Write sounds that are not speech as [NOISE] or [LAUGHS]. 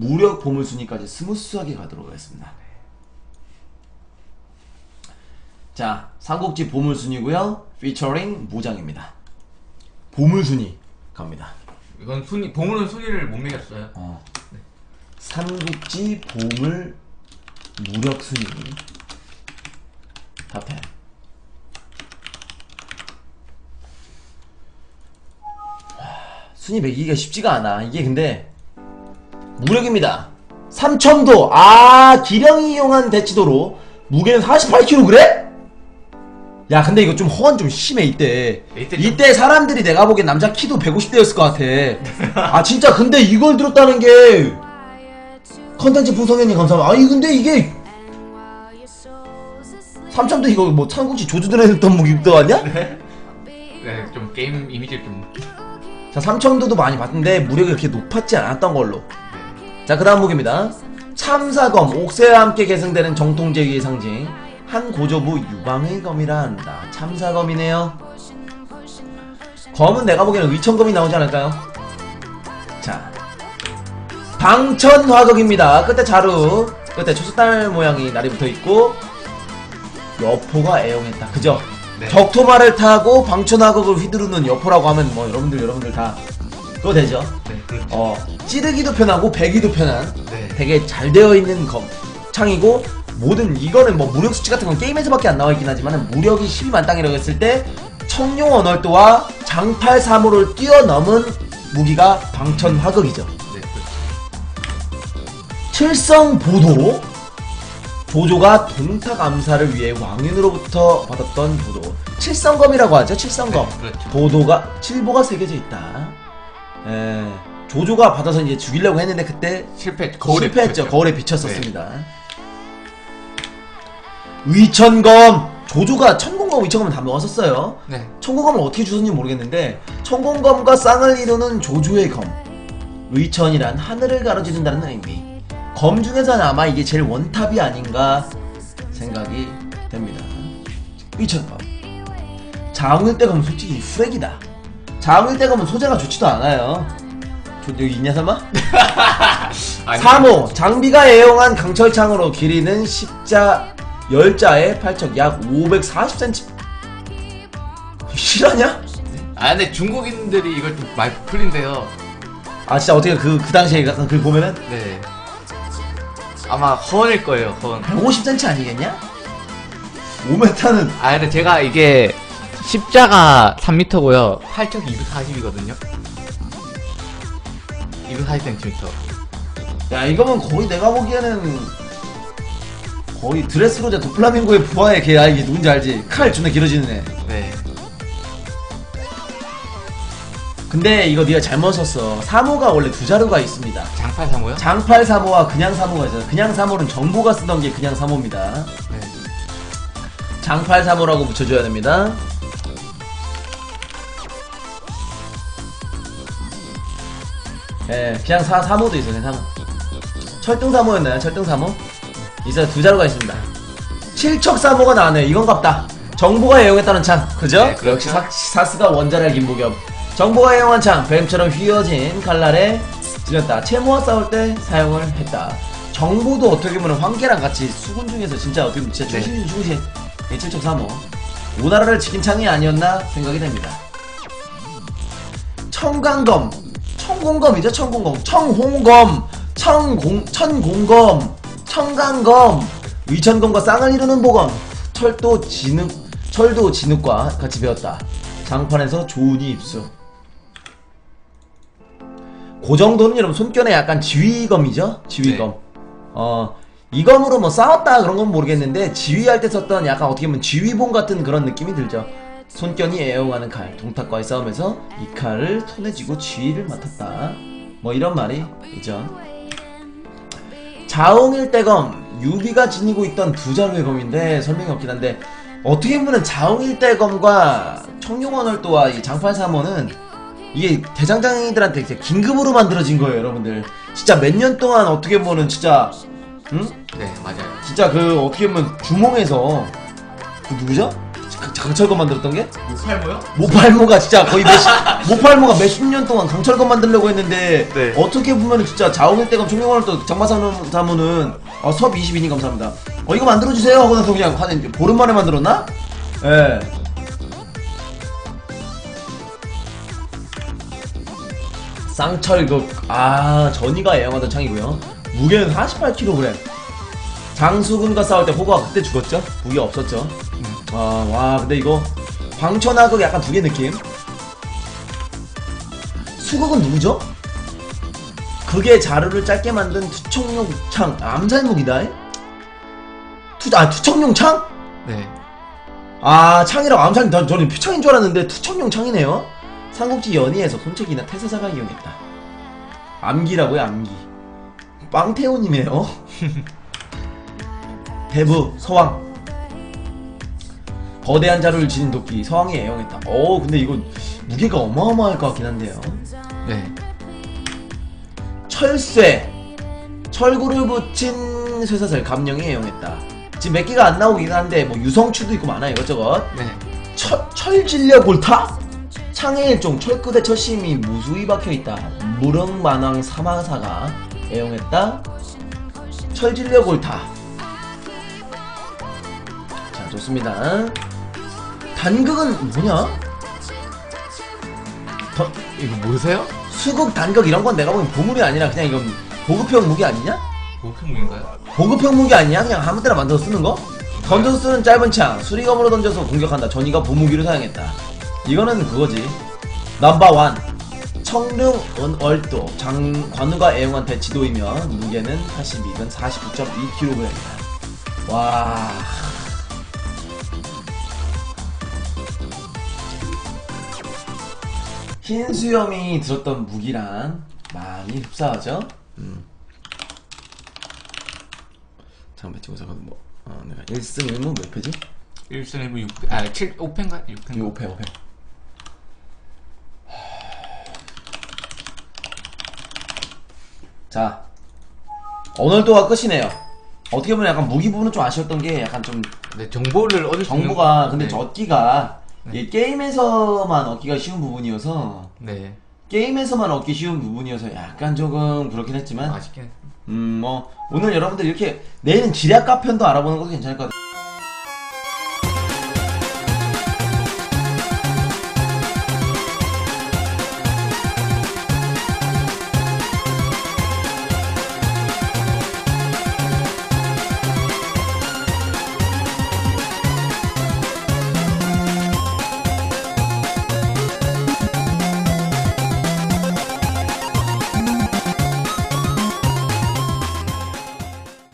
무력 보물순위까지 스무스하게 가도록 하겠습니다. 자, 삼국지 보물순위고요. 피처링 무장입니다. 보물순위 갑니다. 이건 순위 보물은 순위를 못 매겼어요. 어. 삼국지 보물 무력 순위 탑10 순위 매기기가 쉽지가 않아 이게 근데 무력입니다. 삼첨도 아 기령이 이용한 대치도로 무게는 48kg 그래? 야 근데 이거 좀 허언 좀 심해 이때. 이때 좀- 이때 사람들이 내가 보기엔 남자 키도 150대였을 것 같아. [LAUGHS] 아 진짜 근데 이걸 들었다는 게 컨텐츠 부성현님 감사합니다. 아니 근데 이게 삼첨도 이거 뭐 삼국지 조주들에 했던 무기도 아니야? 네, 좀 게임 이미지를 좀 자 삼첨도도 많이 봤는데 무력이 그렇게 높았지 않았던 걸로 자 그 다음 무기입니다 참사검 옥새와 함께 계승되는 정통제위의 상징 한 고조부 유방의 검이라 한다 참사검이네요 검은 내가 보기에는 의천검이 나오지 않을까요? 자 방천화극입니다 끝에 자루 끝에 초승달 모양이 날이 붙어 있고 여포가 애용했다 그죠? 네. 덕토마를 타고 방천화극을 휘두르는 여포라고 하면 뭐 여러분들 여러분들 다 그거 되죠? 네, 그렇죠. 어 찌르기도 편하고 배기도 편한 네. 되게 잘 되어 있는 검 창이고 모든 이거는 뭐 무력 수치 같은 건 게임에서밖에 안 나와 있긴 하지만 무력이 12만 땅이라고 했을 때 청룡 언월도와 장팔 사무를 뛰어넘은 무기가 방천 화극이죠. 네, 그렇죠. 칠성 보도 조조가 동탁 암살을 위해 왕윤으로부터 받았던 보도 칠성검이라고 하죠. 칠성검 네, 그렇죠. 보도가 칠보가 새겨져 있다. 에, 조조가 받아서 이제 죽이려고 했는데 그때 실패 거울에 실패했죠. 비쳤죠. 거울에 비쳤었습니다. 위천검 조조가 천공검 위천검을 다 먹었었어요. 네. 천공검을 어떻게 주셨는지 모르겠는데 천공검과 쌍을 이루는 조조의 검 의천이란 하늘을 가로지른다는 의미 검 중에서는 아마 이게 제일 원탑이 아닌가 생각이 됩니다 의천검 장울대검은 솔직히 후렉이다 장울대검은 소재가 좋지도 않아요 저 여기 있냐 설마? 아니, 3호 장비가 애용한 강철창으로 길이는 십자 열자의 팔척 약 540cm 실화냐? 아 근데 중국인들이 이걸 좀 많이 풀린대요. 아 진짜 어떻게 그, 그 당시에 약간 글 보면은 네. 아마 허언일 거예요. 허언. 150cm 아니겠냐? 5m는 아 근데 제가 이게 십자가 3m고요. 팔척 240이거든요. 240cm. 야 이거면 거의 내가 보기에는 거의 드레스로자 도플라밍고의 부하의 걔 알기 누군지 알지? 칼 존나 길어지는 애 네. 근데 이거 네가 잘못 썼어 3호가 원래 두 자루가 있습니다 장팔 사모요? 장팔 3호와 그냥 3호가 있어요 그냥 3호는 정보가 쓰던 게 그냥 3호입니다 네. 장팔 3호라고 붙여줘야 됩니다 예, 그냥 4, 3호도 있어요, 그냥 3호. 철등 3호였나요? 철등 3호? 있어요, 두 자루가 있습니다. 칠척 3호가 나왔네요. 이건 갑다. 정보가 애용했다는 창, 그죠? 네, 그렇죠. 역시 사, 사스가 원자랄 김보겸. 정보가 애용한 창, 뱀처럼 휘어진 칼날에 찔렸다. 채모와 싸울 때 사용을 했다. 정보도 어떻게 보면 황계랑 같이 수군 중에서 진짜 어떻게 보면 진짜 네. 중심 중심. 예, 칠척 3호. 오나라를 지킨 창이 아니었나 생각이 됩니다. 청강검, 청공검이죠, 청공검, 청홍검, 청공, 천공검, 청강검, 위천검과 쌍을 이루는 보검, 철도 진흙, 철도 진흙과 같이 배웠다. 장판에서 조은이 입수. 그 정도는 여러분 손견에 약간 지휘검이죠, 지휘검. 어, 이 검으로 뭐 싸웠다 그런 건 모르겠는데 지휘할 때 썼던 약간 어떻게 보면 지휘봉 같은 그런 느낌이 들죠. 손견이 애용하는 칼, 동탁과의 싸움에서 이 칼을 손에 쥐고 지휘를 맡았다. 뭐 이런 말이 있죠. 자웅일대검, 유비가 지니고 있던 두 자루의 검인데 설명이 없긴 한데 어떻게 보면 자웅일대검과 청룡원월도와 이 장팔삼원은 이게 대장장이들한테 긴급으로 만들어진 거예요, 여러분들. 진짜 몇 년 동안 어떻게 보면 진짜 응? 네, 맞아요. 진짜 그 어떻게 보면 주몽에서 그 누구죠? 그 강철검 만들었던 게? 팔모요? 모팔모가 진짜 거의 몇십 모팔모가 [LAUGHS] 몇십 년 동안 강철검 만들려고 했는데 네. 어떻게 보면은 진짜 자원일대검 총명원을 또 장마사는 사무는 어, 섭 22님 감사합니다. 어 이거 만들어 주세요 하고 나서 그냥 한 보름 만에 만들었나? 예. 쌍철극 아 전이가 애용하던 창이고요. 무게는 48kg. 장수군과 싸울 때 호구가 그때 죽었죠? 무기 없었죠? 아, 와, 근데 이거 광천하극 약간 두 개 느낌. 수극은 누구죠? 극의 자루를 짧게 만든 투척용 창, 아, 암살무기다. 투, 아, 투척용 창? 네. 아, 창이라고 암살, 나, 저는 표창인 줄 알았는데 투척용 창이네요. 삼국지 연의에서 손책이나 태사자가 이용했다. 암기라고요, 암기. 빵태호님이에요. [LAUGHS] 대부, 서왕. 거대한 자루를 지닌 도끼, 서왕이 애용했다. 어, 근데 이거 무게가 어마어마할 것 같긴 한데요. 네. 철쇠 철구를 붙인 쇠사슬 감령에 애용했다 지금 몇 개가 안 나오긴 한데 뭐 유성추도 있고 많아요 이것저것 네. 철, 철질려 골타 창의 일종 철끝에 철심이 무수히 박혀있다 무릉만왕 사마사가 애용했다 철질려 골타 자 좋습니다 단극은 뭐냐? 더, 이거 모르세요? 수국 단극 이런 건 내가 보기엔 보물이 아니라 그냥 이건 보급형 무기 아니냐? 목표물인가요? 보급형 무기 아니야? 그냥 아무 때나 만들어서 쓰는 거? 던져서 쓰는 짧은 창 수리검으로 던져서 공격한다 전이가 보무기를 사용했다 이거는 그거지 넘버원 청룡 은얼도 장 관우가 애용한 대치도이며 무게는 82근 49.2kg이다 와 흰 수염이 들었던 무기란 많이 흡사하죠? 음. 잠깐만 찍고 잠깐 뭐 어, 내가 1승 1무 몇 패지? 1승 1부 6패, 아, 7, 5패인가? 6패인가? 이거 5패 5패 자 오늘도가 끝이네요 어떻게 보면 약간 무기 부분은 좀 아쉬웠던 게 약간 좀 네, 정보를 얻을 정보가 근데 네. 저 얻기가 네. 이 게임에서만 얻기가 쉬운 부분이어서 네. 게임에서만 얻기 쉬운 부분이어서 약간 조금 그렇긴 했지만 아쉽긴 했음뭐 오늘 여러분들 이렇게 내일은 지략가 편도 알아보는 것도 괜찮을 것 같아요